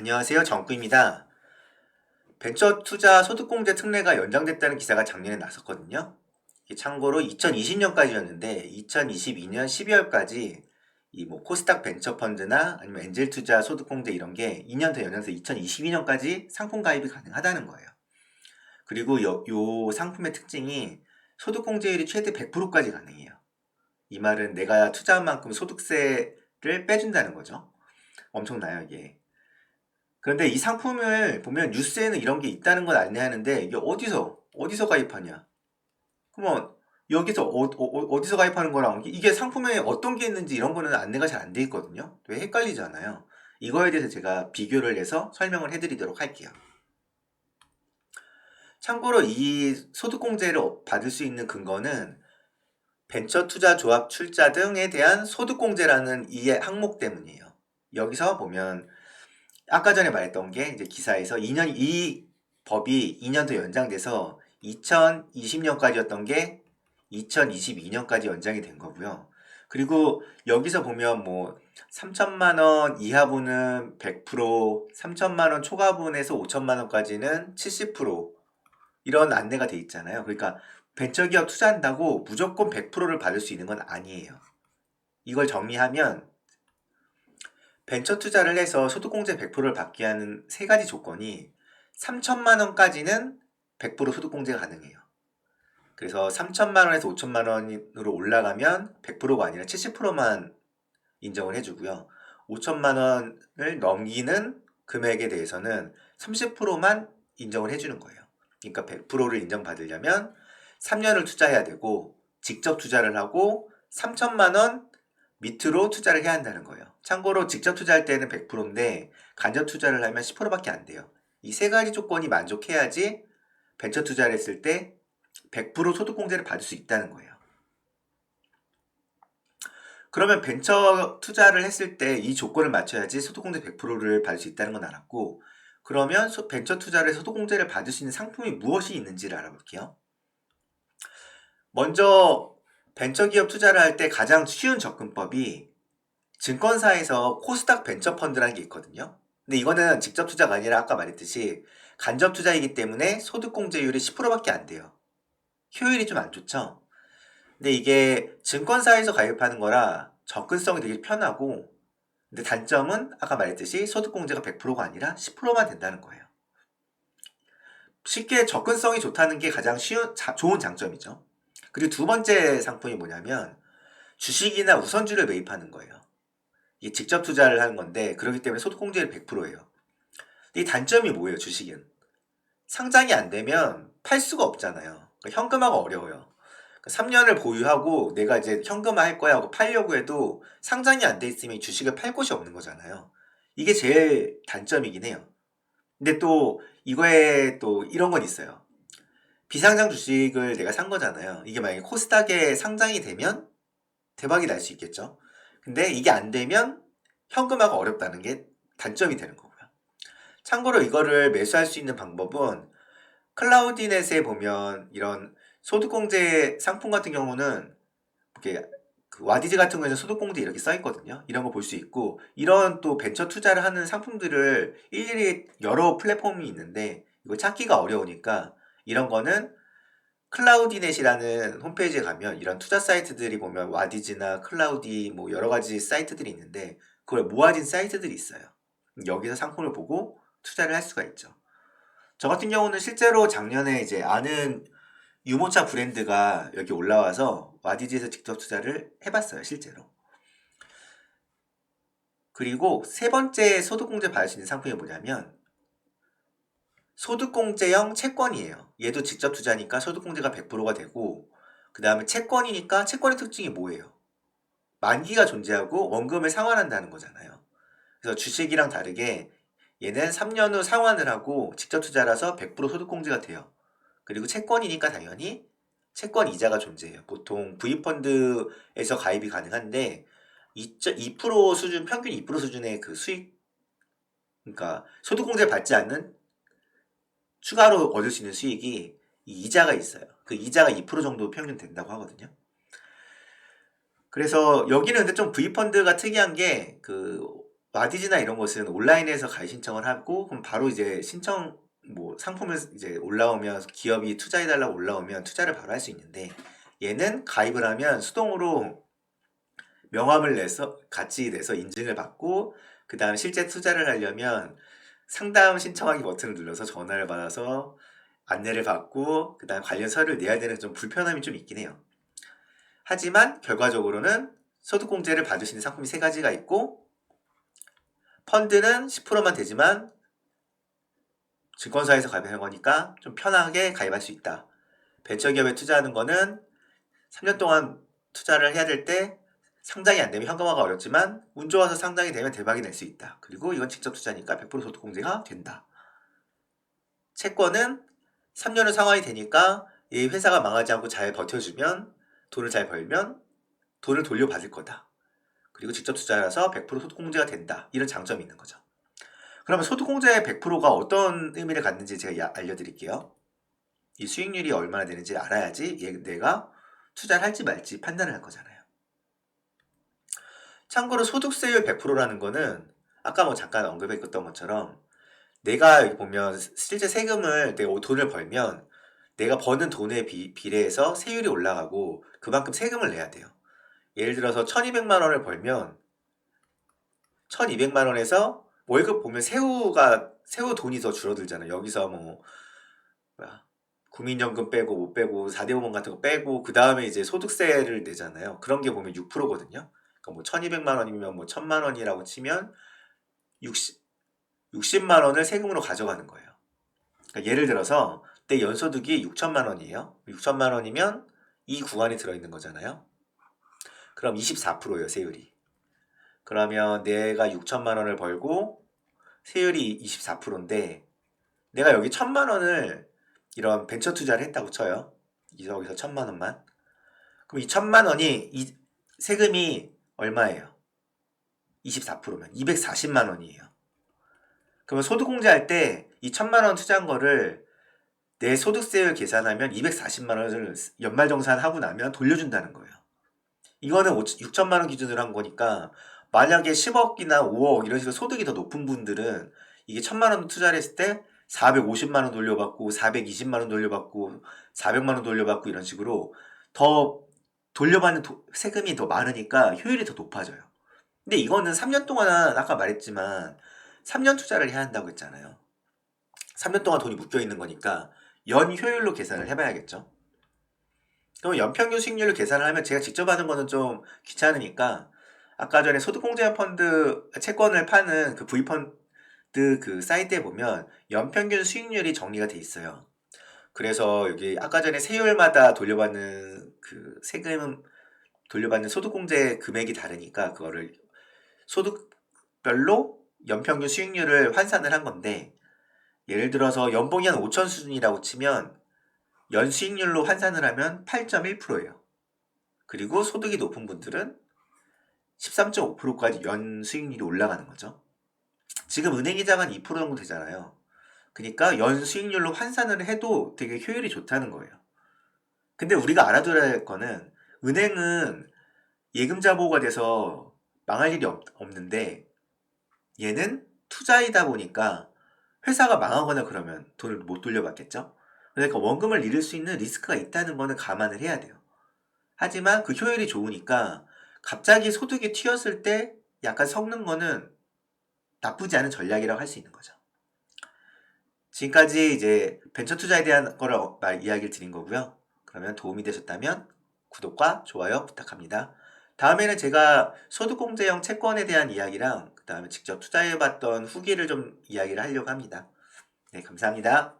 안녕하세요. 정구입니다. 벤처 투자 소득공제 특례가 연장됐다는 기사가 작년에. 이게 참고로 2020년까지였는데 2022년 12월까지 이 뭐 코스닥 벤처 펀드나 아니면 엔젤 투자 소득공제 이런 게 2년 더 연장해서 2022년까지 상품 가입이 가능하다는 거예요. 그리고 요, 요 상품의 특징이 소득공제율이 최대 100%까지 가능해요. 이 말은 내가 투자한 만큼 소득세를 빼준다는 거죠. 엄청나요, 이게. 그런데 이 상품을 보면 뉴스에는 이런 게 있다는 걸 안내하는데 이게 어디서 어디서 가입하냐? 그러면 여기서 어, 디서 가입하는 거랑 이게 상품에 어떤 게 있는지 이런 거는 안내가 잘 안 돼 있거든요. 왜 헷갈리잖아요. 이거에 대해서 제가 비교를 해서 설명을 해드리도록 할게요. 참고로 이 소득공제를 받을 수 있는 근거는 벤처 투자 조합 출자 등에 대한 소득공제라는 이 항목 때문이에요. 여기서 보면 아까 전에 말했던 게 이제 기사에서 2년 이 법이 2년 더 연장돼서 2020년까지였던 게 2022년까지 연장이 된 거고요. 그리고 여기서 보면 뭐 3천만 원 이하분은 100%, 3천만 원 초과분에서 5천만 원까지는 70% 이런 안내가 돼 있잖아요. 그러니까 벤처기업 투자한다고 무조건 100%를 받을 수 있는 건 아니에요. 이걸 정리하면 벤처 투자를 해서 소득공제 100%를 받게 하는 세 가지 조건이 3천만 원까지는 100% 소득공제가 가능해요. 그래서 3천만 원에서 5천만 원으로 올라가면 100%가 아니라 70%만 인정을 해주고요. 5천만 원을 넘기는 금액에 대해서는 30%만 인정을 해주는 거예요. 그러니까 100%를 인정받으려면 3년을 투자해야 되고 직접 투자를 하고 3천만 원 밑으로 투자를 해야 한다는 거예요. 참고로 직접 투자할 때는 100%인데 간접 투자를 하면 10%밖에 안 돼요. 이 세 가지 조건이 만족해야지 벤처 투자를 했을 때 100% 소득공제를 받을 수 있다는 거예요. 그러면 벤처 투자를 했을 때 이 조건을 맞춰야지 소득공제 100%를 받을 수 있다는 건 알았고 그러면 벤처 투자를 소득공제를 받을 수 있는 상품이 무엇이 있는지를 알아볼게요. 먼저 벤처기업 투자를 할 때 가장 쉬운 접근법이 증권사에서 코스닥 벤처펀드라는 게 있거든요. 근데 이거는 직접 투자가 아니라 아까 말했듯이 간접 투자이기 때문에 소득공제율이 10%밖에 안 돼요. 효율이 좀 안 좋죠? 근데 이게 증권사에서 가입하는 거라 접근성이 되게 편하고 근데 단점은 아까 말했듯이 소득공제가 100%가 아니라 10%만 된다는 거예요. 쉽게 접근성이 좋다는 게 가장 쉬운, 자, 좋은 장점이죠. 그리고 두 번째 상품이 뭐냐면 주식이나 우선주를 매입하는 거예요. 이게 직접 투자를 하는 건데 그렇기 때문에 소득공제율 100%예요. 이 단점이 뭐예요, 주식은? 상장이 안 되면 팔 수가 없잖아요. 그러니까 현금화가 어려워요. 3년을 그러니까 보유하고 내가 이제 현금화 할 거야 하고 팔려고 해도 상장이 안 돼 있으면 주식을 팔 곳이 없는 거잖아요. 이게 제일 단점이긴 해요. 근데 또 이거에 또 이런 건 있어요. 비상장 주식을 내가 산 거잖아요. 이게 만약에 코스닥에 상장이 되면 대박이 날 수 있겠죠. 근데 이게 안 되면 현금화가 어렵다는 게 단점이 되는 거고요. 참고로 이거를 매수할 수 있는 방법은 클라우디넷에 보면 이런 소득공제 상품 같은 경우는 이렇게 그 와디즈 같은 거에는 소득공제 이렇게 써 있거든요. 이런 거 볼 수 있고 이런 또 벤처 투자를 하는 상품들을 일일이 여러 플랫폼이 있는데 이거 찾기가 어려우니까 이런 거는 클라우디넷이라는 홈페이지에 가면 이런 투자 사이트들이 보면 와디즈나 클라우디 뭐 여러 가지 사이트들이 있는데 그걸 모아진 사이트들이 있어요. 여기서 상품을 보고 투자를 할 수가 있죠. 저 같은 경우는 실제로 작년에 이제 아는 유모차 브랜드가 여기 올라와서 와디즈에서 직접 투자를 해봤어요, 실제로. 그리고 세 번째 소득공제 받을 수 있는 상품이 뭐냐면 소득공제형 채권이에요. 얘도 직접 투자니까 소득공제가 100%가 되고 그 다음에 채권이니까 채권의 특징이 뭐예요? 만기가 존재하고 원금을 상환한다는 거잖아요. 그래서 주식이랑 다르게 얘는 3년 후 상환을 하고 직접 투자라서 100% 소득공제가 돼요. 그리고 채권이니까 당연히 채권 이자가 존재해요. 보통 V펀드에서 가입이 가능한데 2% 수준, 평균 2% 수준의 그 수익, 그러니까 소득공제 받지 않는 추가로 얻을 수 있는 수익이 이자가 있어요. 그 이자가 2% 정도 평균 된다고 하거든요. 그래서 여기는 근데 좀 V펀드가 특이한 게 그 와디즈나 이런 것은 온라인에서 가입 신청을 하고 그럼 바로 이제 신청 뭐 상품을 이제 올라오면 기업이 투자해 달라고 올라오면 투자를 바로 할 수 있는데 얘는 가입을 하면 수동으로 명함을 내서 같이 내서 인증을 받고 그 다음 실제 투자를 하려면 상담 신청하기 버튼을 눌러서 전화를 받아서 안내를 받고 그 다음 관련 서류를 내야 되는 좀 불편함이 좀 있긴 해요. 하지만 결과적으로는 소득공제를 받을 수 있는 상품이 세 가지가 있고 펀드는 10%만 되지만 증권사에서 가입하는 거니까 좀 편하게 가입할 수 있다. 벤처기업에 투자하는 거는 3년 동안 투자를 해야 될 때 상장이 안 되면 현금화가 어렵지만 운 좋아서 상장이 되면 대박이 날수 있다. 그리고 이건 직접 투자니까 100% 소득공제가 된다. 채권은 3년 후 상환이 되니까 이 회사가 망하지 않고 잘 버텨주면 돈을 잘 벌면 돈을 돌려받을 거다. 그리고 직접 투자라서 100% 소득공제가 된다. 이런 장점이 있는 거죠. 그러면 소득공제의 100%가 어떤 의미를 갖는지 제가 야- 알려드릴게요. 이 수익률이 얼마나 되는지 알아야지 얘- 내가 투자를 할지 말지 판단을 할 거잖아요. 참고로 소득세율 100%라는 거는 아까 뭐 잠깐 언급했던 것처럼 내가 보면 실제 세금을 내가 돈을 벌면 내가 버는 돈에 비, 비례해서 세율이 올라가고 그만큼 세금을 내야 돼요. 예를 들어서 1200만 원을 벌면 1200만 원에서 월급 보면 세후가 세후 돈이 더 줄어들잖아요. 여기서 뭐 뭐야 국민연금 빼고 못 빼고 4대 보험 같은 거 빼고 그 다음에 이제 소득세를 내잖아요. 그런 게 보면 6%거든요. 그러니까 뭐 1200만 원이면 뭐 1000만 원이라고 치면 60 60만 원을 세금으로 가져가는 거예요. 그러니까 예를 들어서 내 연소득이 6천만 원이에요. 6천만 원이면 이 구간에 들어있는 거잖아요. 그럼 24%예요, 세율이. 그러면 내가 6천만 원을 벌고 세율이 24%인데 내가 여기 1천만 원을 이런 벤처 투자를 했다고 쳐요. 여기서 1천만 원만. 그럼 이 1천만 원이 이 세금이 얼마예요? 24%면 240만 원이에요. 그러면 소득공제 할 때 이 천만 원 투자한 거를 내 소득세율 계산하면 240만 원을 연말정산하고 나면 돌려준다는 거예요. 이거는 6천만 원 기준으로 한 거니까 만약에 10억이나 5억 이런 식으로 소득이 더 높은 분들은 이게 천만 원 투자를 했을 때 450만 원 돌려받고 420만 원 돌려받고 400만 원 돌려받고 이런 식으로 더 돌려받는 도- 세금이 더 많으니까 효율이 더 높아져요. 근데 이거는 3년 동안 아까 말했지만 3년 투자를 해야 한다고 했잖아요. 3년 동안 돈이 묶여 있는 거니까 연 효율로 계산을 해봐야겠죠. 그럼 연평균 수익률로 계산을 하면 제가 직접 하는 거는 좀 귀찮으니까 아까 전에 소득공제 펀드 채권을 파는 그 V펀드 그 사이트에 보면 연평균 수익률이 정리가 돼 있어요. 그래서 여기 아까 전에 세율마다 돌려받는 그 세금 돌려받는 소득공제 금액이 다르니까 그거를 소득별로 연평균 수익률을 환산을 한 건데 예를 들어서 연봉이 한 5천 수준이라고 치면 연 수익률로 환산을 하면 8.1%예요. 그리고 소득이 높은 분들은 13.5%까지 연 수익률이 올라가는 거죠. 지금 은행이자가 한2% 정도 되잖아요. 그러니까 연 수익률로 환산을 해도 되게 효율이 좋다는 거예요. 근데 우리가 알아둬야 할 거는 은행은 예금자 보호가 돼서 망할 일이 없, 없는데 얘는 투자이다 보니까 회사가 망하거나 그러면 돈을 못 돌려받겠죠? 그러니까 원금을 잃을 수 있는 리스크가 있다는 거는 감안을 해야 돼요. 하지만 그 효율이 좋으니까 갑자기 소득이 튀었을 때 약간 섞는 거는 나쁘지 않은 전략이라고 할 수 있는 거죠. 지금까지 이제 벤처 투자에 대한 거를 어- 말 이야기를 드린 거고요. 그러면 도움이 되셨다면 구독과 좋아요 부탁합니다. 다음에는 제가 소득공제형 채권에 대한 이야기랑 그 다음에 직접 투자해봤던 후기를 좀 이야기를 하려고 합니다. 네, 감사합니다.